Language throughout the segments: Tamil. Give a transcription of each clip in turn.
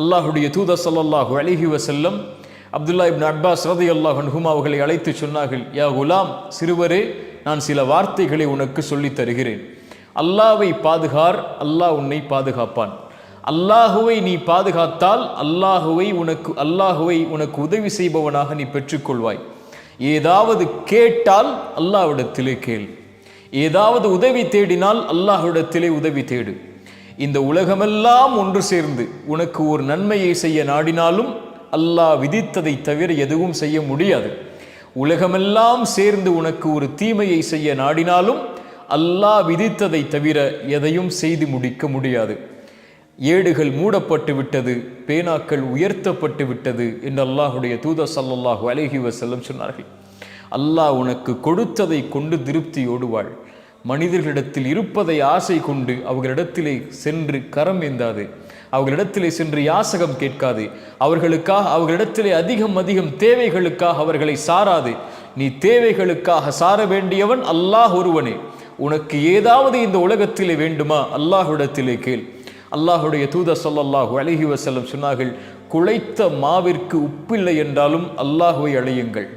அல்லாஹுடைய தூத சல்லாஹு அலிஹி வசல்லம் அப்துல்லா இப்னு அப்பாஸ் ரதியல்லாஹு அன்ஹுமா அவர்களை அழைத்து சொன்னார்கள் யா குலாம் சிறுவரே நான் சில வார்த்தைகளை உனக்கு சொல்லித் தருகிறேன். அல்லாவை பாதுகார் அல்லாஹ் உன்னை பாதுகாப்பான். அல்லாஹுவை நீ பாதுகாத்தால் அல்லாஹுவை உனக்கு அல்லாஹுவை உனக்கு உதவி செய்பவனாக நீ பெற்றுக்கொள்வாய். ஏதாவது கேட்டால் அல்லாஹ்விடத்திலே கேள். ஏதாவது உதவி தேடினால் அல்லாஹ்விடத்திலே உதவி தேடு. இந்த உலகமெல்லாம் ஒன்று சேர்ந்து உனக்கு ஒரு நன்மையை செய்ய நாடினாலும் அல்லாஹ் விதித்ததை தவிர எதுவும் செய்ய முடியாது. உலகமெல்லாம் சேர்ந்து உனக்கு ஒரு தீமையை செய்ய நாடினாலும் அல்லாஹ் விதித்ததை தவிர எதையும் செய்து முடிக்க முடியாது. ஏடுகள் மூடப்பட்டு விட்டது பேனாக்கள் உயர்த்தப்பட்டு விட்டது என்று அல்லாஹுடைய தூத சல்லாஹூ அலஹி வசல்லம் சொன்னார்கள். அல்லாஹ் உனக்கு கொடுத்ததை கொண்டு திருப்தியோடு வாழ் மனிதர்களிடத்தில் இருப்பதை ஆசை கொண்டு அவர்களிடத்திலே சென்று கரம் ஏந்தாது. அவர்களிடத்திலே சென்று யாசகம் கேட்காது. அவர்களுக்காக அவர்களிடத்திலே அதிகம் அதிகம் தேவைகளுக்காக அவர்களை சாராது. நீ தேவைகளுக்காக சார வேண்டியவன் அல்லாஹ் ஒருவனே. உனக்கு ஏதாவது இந்த உலகத்திலே வேண்டுமா? அல்லாஹுடத்திலே கேள். அல்லாஹுடைய தூத சொல்லல்லாஹு அழகி வஸல்லம் சொன்னார்கள் குழைத்த மாவிற்கு உப்பில்லை என்றாலும் அல்லாஹுவை அழையுங்கள்.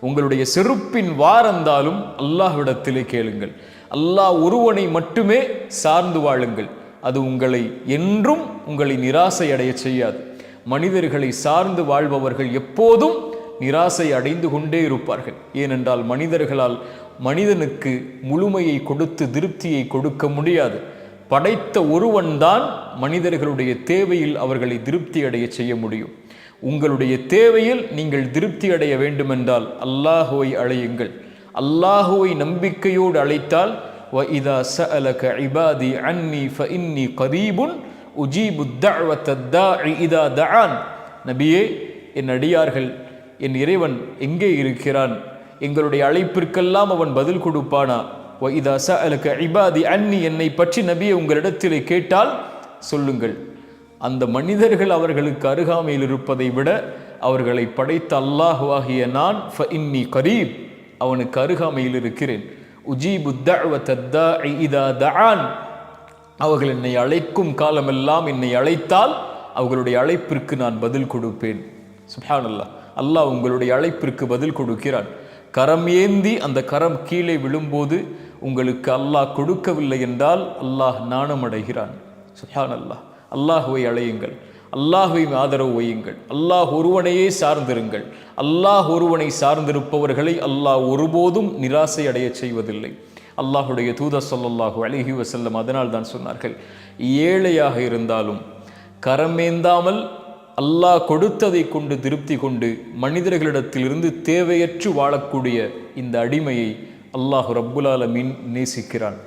உங்களுடைய செருப்பின் வாரந்தாலும் அல்லாஹ்விடத்திலே கேளுங்கள். அல்லாஹ் ஒருவனை மட்டுமே சார்ந்து வாழுங்கள். அது உங்களை என்றும் உங்களை நிராசை அடைய செய்யாது. மனிதர்களை சார்ந்து வாழ்பவர்கள் எப்போதும் நிராசை அடைந்து கொண்டே இருப்பார்கள். ஏனென்றால் மனிதர்களால் மனிதனுக்கு முழுமையை கொடுத்து திருப்தியை கொடுக்க முடியாது. படைத்த ஒருவன்தான் மனிதர்களுடைய தேவையில் அவர்களை திருப்தி அடைய செய்ய முடியும். உங்களுடைய தேவையில் நீங்கள் திருப்தி அடைய வேண்டுமென்றால் அல்லாஹுவை அழையுங்கள். அல்லாஹுவை நம்பிக்கையோடு அழைத்தால் வ இதா ச அலக இபாதி அன்னி ஃப இன்னி கரீபுன் உஜீபு இதா தஆன். நபியே என் அடியார்கள் என் இறைவன் எங்கே இருக்கிறான்? எங்களுடைய அழைப்பிற்கெல்லாம் அவன் பதில் கொடுப்பானா? வ இதா ச அலக இபாதி அன்னி என்னை பற்றி நபியை உங்களிடத்திலே கேட்டால் சொல்லுங்கள். அந்த மனிதர்கள் அவர்களுக்கு அருகாமையில் இருப்பதை விட அவர்களை படைத்த அல்லாஹுவாகிய நான் ஃப இன்னி கரீப். அவனுக்கு அருகாமையில் இருக்கிறேன். உஜீபு தஅவத அவர்கள் என்னை அழைக்கும் காலமெல்லாம் என்னை அழைத்தால் அவர்களுடைய அழைப்பிற்கு நான் பதில் கொடுப்பேன். சுஹானல்லா அல்லாஹ் உங்களுடைய அழைப்பிற்கு பதில் கொடுக்கிறான். கரம் ஏந்தி அந்த கரம் கீழே விழும்போது உங்களுக்கு அல்லாஹ் கொடுக்கவில்லை என்றால் அல்லாஹ் நாணமடைகிறான். சுஹான் அல்லாஹ் அல்லாஹுவை அழையுங்கள். அல்லாஹுவை ஆதரவு வையுங்கள். அல்லாஹ் ஒருவனையே சார்ந்திருங்கள். அல்லாஹ் ஒருவனை சார்ந்திருப்பவர்களை அல்லாஹ் ஒருபோதும் நிராசை அடைய செய்வதில்லை. அல்லாஹுடைய தூத சொல்லல்லாஹு அழகி வசல்லம் அதனால் தான் சொன்னார்கள் ஏழையாக இருந்தாலும் கரமேந்தாமல் அல்லாஹ் கொடுத்ததை கொண்டு திருப்தி கொண்டு மனிதர்களிடத்திலிருந்து தேவையற்று வாழக்கூடிய இந்த அடிமையை அல்லாஹ் ரப்புல் ஆலமீன் நேசிக்கிறான்.